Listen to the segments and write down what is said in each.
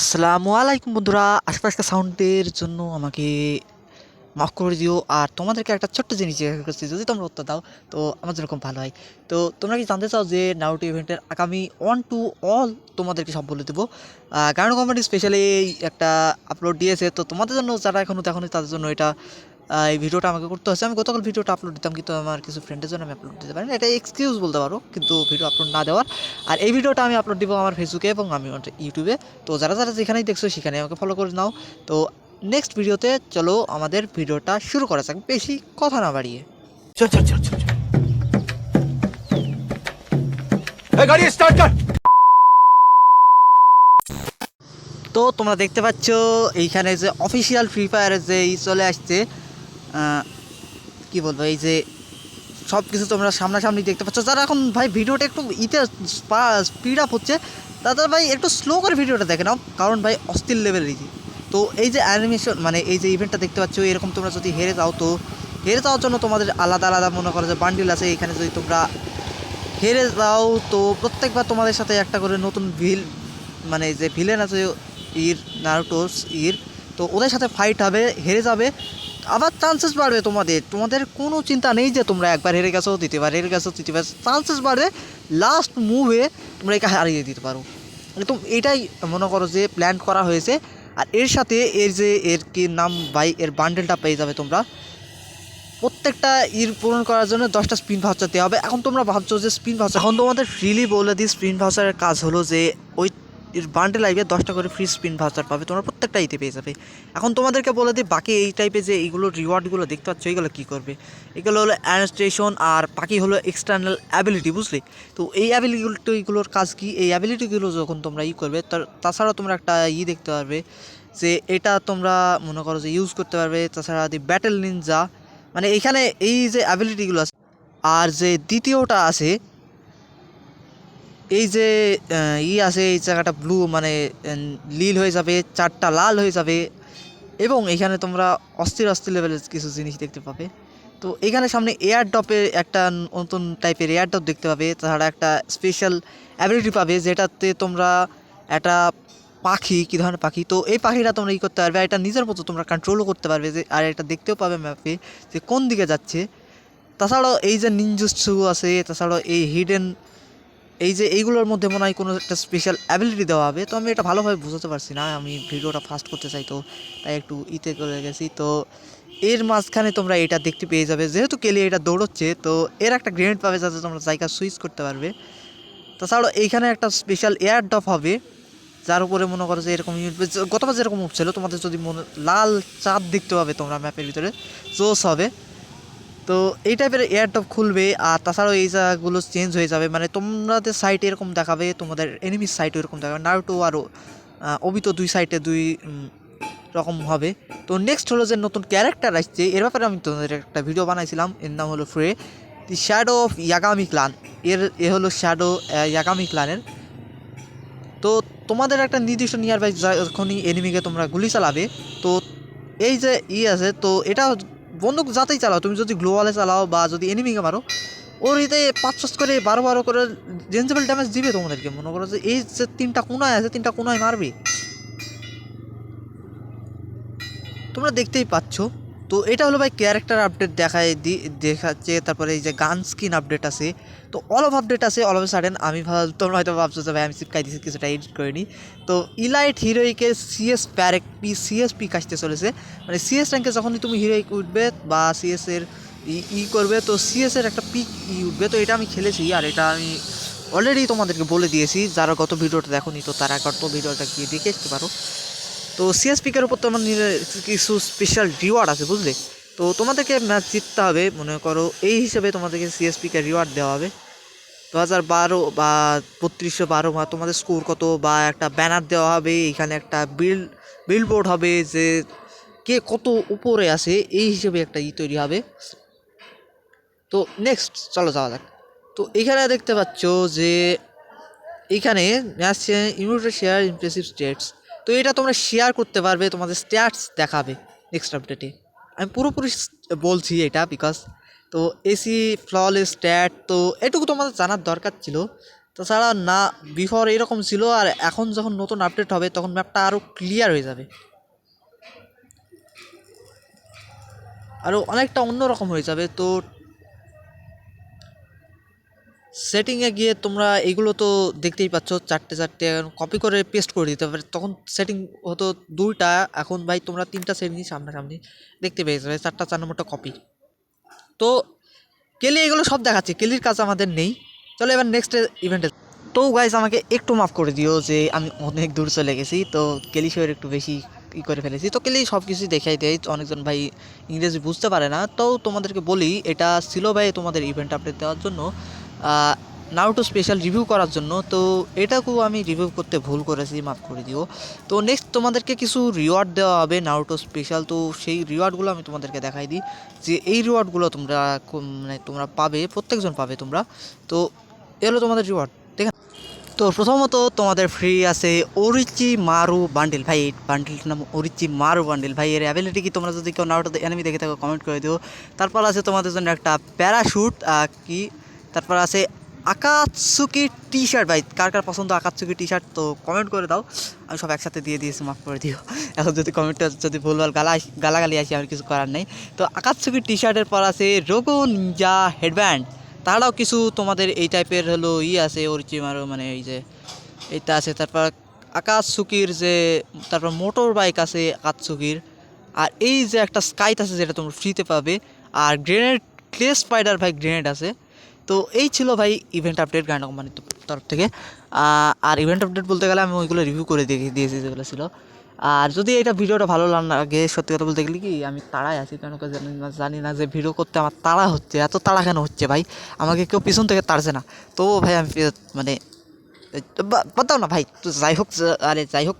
আসসালামু আলাইকুম বন্ধুরা আশপাশ সাউন্ডের জন্য আমাকে মাফ করে দিও। আর তোমাদেরকে একটা ছোট্ট জিনিস জিজ্ঞাসা করছি, যদি তোমরা উত্তর দাও, তো আমার যেরকম ভালো হয়। তো তোমরা কি জানতে চাও যে নাউটি ইভেন্টের আগামী ওয়ান টু অল তোমাদেরকে সব বলে দেবো। গান কোম্পানি স্পেশালি একটা আপলোড দিয়েছে। তো তোমাদের জন্য, যারা এখনও দেখো তাদের জন্য এটা এই ভিডিওটা আমাকে করতে হচ্ছে আমি গতকাল ভিডিওটা আপলোড দিতাম কিন্তু আমার কিছু ফ্রেন্ডের জন্য আমি আপলোড দিতে পারি না এটা এক্সকিউজ বলতে পারো কিন্তু ভিডিও আপলোড না দেওয়ার। আর এই ভিডিওটা আমি আপলোড দিব আমার ফেসবুকে এবং আমি ইউটিউবে তো যারা যারা যেখানেই দেখছ সেখানে আমাকে ফলো করে নাও। তো নেক্সট ভিডিওতে চলো আমাদের ভিডিওটা শুরু করা যাক। বেশি কথা না বাড়িয়ে। তো তোমরা দেখতে পাচ্ছ এইখানে যে অফিসিয়াল ফ্রি ফায়ার যে চলে আসছে কি বলব, এই যে সব কিছু তোমরা সামনাসামনি দেখতে পাচ্ছ। যারা এখন ভাই ভিডিওটা একটু ইতে স্পিড আপ হচ্ছে, তাদের ভাই একটু স্লো করে ভিডিওটা দেখে নাও, কারণ ভাই অস্থির লেভেলের ইজি তো এই যে অ্যানিমেশন মানে এই যে ইভেন্টটা দেখতে পাচ্ছ, এরকম তোমরা যদি হেরে যাও, তো হেরে যাওয়ার জন্য তোমাদের আলাদা আলাদা মনে করো যে বান্ডিল আছে, এখানে যদি তোমরা হেরে যাও, তো প্রত্যেকবার তোমাদের সাথে একটা করে নতুন ভিল মানে যে ভিলেন আছে, ইর নারুটোস ইর, তো ওদের সাথে ফাইট হবে, হেরে যাবে। আবার চান্সেস বাড়বে তোমাদের। তোমাদের কোনো চিন্তা নেই যে তোমরা একবার হেরে গেছো, দ্বিতীয়বার হেরে গেছো, তৃতীয়বার। চান্সেস বাড়বে লাস্ট মুভে তোমরা একে হারিয়ে দিতে পারো। একদম এটাই মনে করো যে প্ল্যান করা হয়েছে। আর এর সাথে এর যে এর কি নাম বাই এর বান্ডেলটা পেয়ে যাবে তোমরা। প্রত্যেকটা ইর পূরণ করার জন্য দশটা স্পিন ভাউচার দেওয়া হবে। এখন তোমরা ভাবছ যে স্পিন ভাউচার এখন তোমাদের ফ্রিলি বলে দিই স্পিন ভাউচারের কাজ হলো যে ওই বান্ডেল লাইভে দশটা করে ফ্রি স্পিন ভাউচার পাবে, তোমরা প্রত্যেকটা ইতে পেয়ে যাবে। এখন তোমাদেরকে বলে দিই, বাকি এই টাইপের যে এইগুলো রিওয়ার্ডগুলো দেখতে পাচ্ছ এইগুলো কী করবে? এগুলো হলো অ্যানস্টেশন আর বাকি হলো এক্সটার্নাল অ্যাবিলিটি বুঝলি? তো এই অ্যাবিলিটিগুলোর কাজ কি? এই অ্যাবিলিটিগুলো যখন তোমরা ই করবে তাছাড়া তোমরা একটা ই দেখতে পারবে যে এটা তোমরা মনে করো যে ইউজ করতে পারবে, তাছাড়া দি ব্যাটেল নিনজা মানে এখানে এই যে অ্যাবিলিটিগুলো আছে, আর যে দ্বিতীয়টা আছে এই যে ই আছে, এই জায়গাটা ব্লু মানে নীল হয়ে যাবে, চারটা লাল হয়ে যাবে, এবং এখানে তোমরা অস্থির অস্থির লেভেলের কিছু জিনিস দেখতে পাবে। তো এখানে সামনে এয়ার ডপে একটা নতুন টাইপের এয়ার ডপ দেখতে পাবে, তাছাড়া একটা স্পেশাল অ্যাবিলিটি পাবে, যেটাতে তোমরা একটা পাখি, কী ধরনের পাখি? তো এই পাখিটা তোমরা ই করতে পারবে আর এটা নিজের মতো তোমরা কন্ট্রোলও করতে পারবে, যে, আর এটা দেখতেও পাবে ম্যাপে যে কোন দিকে যাচ্ছে। তাছাড়াও এই যে নিনজুৎসু আছে, তাছাড়াও এই হিডেন এই যে এইগুলোর মধ্যে মনে হয় কোনো একটা স্পেশাল অ্যাবিলিটি দেওয়া হবে, তো আমি এটা ভালোভাবে বুঝতে পারছি না। আমি ভিডিওটা ফাস্ট করতে চাই তো, তাই একটু ইতে করে গেছি। তো এর মাঝখানে তোমরা এটা দেখতে পেয়ে যাবে। যেহেতু কেলি এটা দৌড়চ্ছে, তো এর একটা গ্রেনেড পাবে যাতে তোমরা জায়গা সুইচ করতে পারবে। তাছাড়াও এইখানে একটা স্পেশাল এয়ার ডপ হবে, যার উপরে মনে করো যে এরকম গতবার যেরকম উঠছিল, তোমাদের যদি মনে লাল চাঁদ দেখতে পাবে তোমরা ম্যাপের ভিতরে জোস হবে। তো এই টাইপের এয়ারটপ খুলবে, আর তাছাড়াও এই জায়গাগুলো চেঞ্জ হয়ে যাবে। মানে তোমাদের সাইটে এরকম দেখাবে, তোমাদের এনিমির সাইটে এরকম দেখাবে। নারুটো আরও অবিত দুই সাইটে দুই রকম হবে। তো নেক্সট হলো যে নতুন ক্যারেক্টার আসছে। এর ব্যাপারে আমি তোমাদের একটা ভিডিও বানাইছিলাম। এর নাম হলো Frey the shadow of Yagami clan এর, এ হলো শ্যাডো ইয়াগামি ক্লানের তো তোমাদের একটা নির্দিষ্ট নিয়ার বাই যখনই এনিমিকে তোমরা গুলি চালাবে, তো এই যে ই আছে, তো এটা বন্দুক যাতেই চালাও, তুমি যদি গ্লোয়ালে চালাও বা যদি এনিমিকে মারো, ওর এতে পাঁচ ছশ করে, বারো বারো করে রেঞ্জেবল ড্যামেজ দিবে তোমাদেরকে। মনে করো যে এই যে তিনটা কোনায় আছে, তিনটা কোনায় মারবে। তোমরা দেখতেই পাচ্ছ তো এটা হলো ভাই ক্যারেক্টার আপডেট দেখায় দি, দেখাচ্ছে, তারপরে এই যে গান স্কিন আপডেট আছে। তো অল অফ আপডেট আছে অল অফ সাডেন আমি ভাব তোমরা হয়তো ভাবছ যে ভাই আমি চিপকাই দিয়েছি কিছুটা এডিট করিনি তো ইলাইট হিরোইকে সিএস প্যারেক পি সিএস পিক আসতে চলেছে। মানে সিএস র্যাঙ্কে যখনই তুমি হিরোইক উঠবে বা সিএস এর ই করবে, তো সিএস এর একটা পিক ই উঠবে। তো এটা আমি খেলেছি আর এটা আমি অলরেডি তোমাদেরকে বলে দিয়েছি। যারা গত ভিডিওটা দেখোনি, তো তারা গত ভিডিওটা গিয়ে দেখে আসতে পারো। তো সিএস পিকের উপর তোমার কিছু স্পেশাল রিওয়ার্ড আছে, বুঝলে? তো তোমাদেরকে ম্যাচ জিততে হবে, মনে করো, এই হিসেবে তোমাদেরকে সিএস পিকে রিওয়ার্ড দেওয়া হবে। দু হাজার বারো বা বত্রিশশো বারো বা তোমাদের স্কোর কত বা একটা ব্যানার দেওয়া হবে, এখানে একটা বিল বিলবোর্ড হবে যে কে কত উপরে আছে, এই হিসেবে একটা ই তৈরি হবে। তো নেক্সট চলো যাওয়া যাক। তো এখানে দেখতে পাচ্ছ যে, এখানে match immunity share impressive stats তো এটা তোমরা শেয়ার করতে পারবে, তোমাদের স্ট্যাটস দেখাবে নেক্সট আপডেটে আমি পুরোপুরি বলছি এটা বিকজ তো এসি ফ্ললেস স্ট্যাট তো এটুকু তোমাদের জানার দরকার ছিল। তাছাড়া না বিফোর এরকম ছিল আর এখন যখন নতুন আপডেট হবে, তখন ম্যাপটা আরও ক্লিয়ার হয়ে যাবে। আরও অনেকটা অন্যরকম হয়ে যাবে। তো সেটিংয়ে গিয়ে তোমরা এগুলো তো দেখতেই পাচ্ছ, চারটে চারটে কপি করে পেস্ট করে দিতে পারে তখন সেটিং হতো দুইটা, এখন ভাই তোমরা তিনটা সেটিং সামনাসামনি দেখতে পেয়ে যাবে চারটা চার নম্বরটা কপি তো কেলি এগুলো সব দেখাচ্ছে, কেলির কাজ আমাদের নেই। চলো এবার নেক্সট ইভেন্টে তো গাইজ আমাকে একটু মাফ করে দিও যে আমি অনেক দূর চলে গেছি, তো কেলি শোয়ের একটু বেশি ই করে ফেলেছি। তো কেলি সব কিছুই দেখাই দেয়, অনেকজন ভাই ইংরেজি বুঝতে পারে না। তো তোমাদেরকে বলি, এটা ছিল ভাই তোমাদের ইভেন্ট আপডেট দেওয়ার জন্য। নাউটু স্পেশাল রিভিউ করার জন্য, তো এটাকেও আমি রিভিউ করতে ভুল করেছি, মাফ করে দিও। তো নেক্সট তোমাদেরকে কিছু রিওয়ার্ড দেওয়া হবে নাউটো স্পেশাল তো সেই রিওয়ার্ডগুলো আমি তোমাদেরকে দেখাই দিই। যে এই রিওয়ার্ডগুলো তোমরা মানে তোমরা পাবে, প্রত্যেকজন পাবে তোমরা। তো এলো তোমাদের রিওয়ার্ড ঠিক আছে? তো প্রথমত তোমাদের ফ্রি আছে অরিচি মারু বান্ডিল ভাই, এই বান্ডিলটার নাম অরিচি মারু বান্ডিল ভাই, এর অ্যাবিলিটি কি? তোমরা যদি কেউ নাউটো এনিমি দেখে থাকো কমেন্ট করে দিও। তারপর আছে তোমাদের জন্য একটা প্যারাশুট কি? তারপর আছে আকাতসুকি টি শার্ট ভাই। কার কার পছন্দ আকাতসুকি টি শার্ট তো কমেন্ট করে দাও। আমি সব একসাথে দিয়ে দিয়েছি, মাফ করে দিও। এখন যদি কমেন্টটা যদি ভুলভাল গালা গালাগালি আসি আর কিছু করার নেই। তো আকাতসুকি টি শার্টের পর আছে রোগো নিনজা হেডব্যান্ড তাছাড়াও কিছু তোমাদের এই টাইপের হলো ই আছে অরিচিমারও মানে এই যে এইটা আছে। তারপর আকাতসুকির যে, তারপর মোটর বাইক আছে আকাতসুকির। আর এই যে একটা স্কাইট আছে, যেটা তোমরা ফ্রিতে পাবে। আর গ্রেনেড ক্লে স্পাইডার ভাই গ্রেনেড আছে। তো এই ছিল ভাই ইভেন্ট আপডেট গান কোম্পানির তরফ থেকে। আর ইভেন্ট আপডেট বলতে গেলে আমি ওইগুলো রিভিউ করে দিয়ে দিয়েছি যেগুলো ছিল। আর যদি এটা ভিডিওটা ভালো লাগে, সত্যি কথা বলতে গেলে কি, আমি তাড়াই আছি কেন জানি না যে ভিডিও করতে আমার তাড়া হচ্ছে, এত তাড়া কেন হচ্ছে ভাই? আমাকে কেউ পিছন থেকে তাড়ছে না। তো ভাই আমি মানে বা- বাদ না ভাই, তো যাই হোক আরে যাই হোক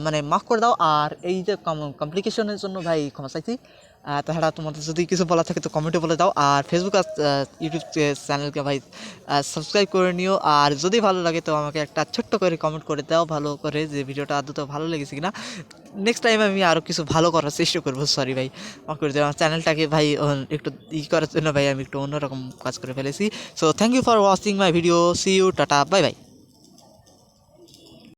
মানে মাফ করে দাও। আর এই যে কমপ্লিকেশনের জন্য ভাই ক্ষমা চাইছি। তাছাড়া তোমাদের যদি কিছু বলা থাকে তো কমেন্টে বলে দাও। আর ফেসবুক আর ইউটিউব চ্যানেলকে ভাই সাবস্ক্রাইব করে নিও। আর যদি ভালো লাগে তো আমাকে একটা ছোট্ট করে কমেন্ট করে দাও ভালো করে যে ভিডিওটা আদৌ ভালো লেগেছে কিনা। নেক্সট টাইম আমি আরও কিছু ভালো করার চেষ্টা করব সরি ভাই, মাফ করে আমার চ্যানেলটাকে ভাই একটু ই করার জন্য ভাই আমি একটু অন্যরকম কাজ করে ফেলেছি। So thank you for watching my video see you ta-ta bye bye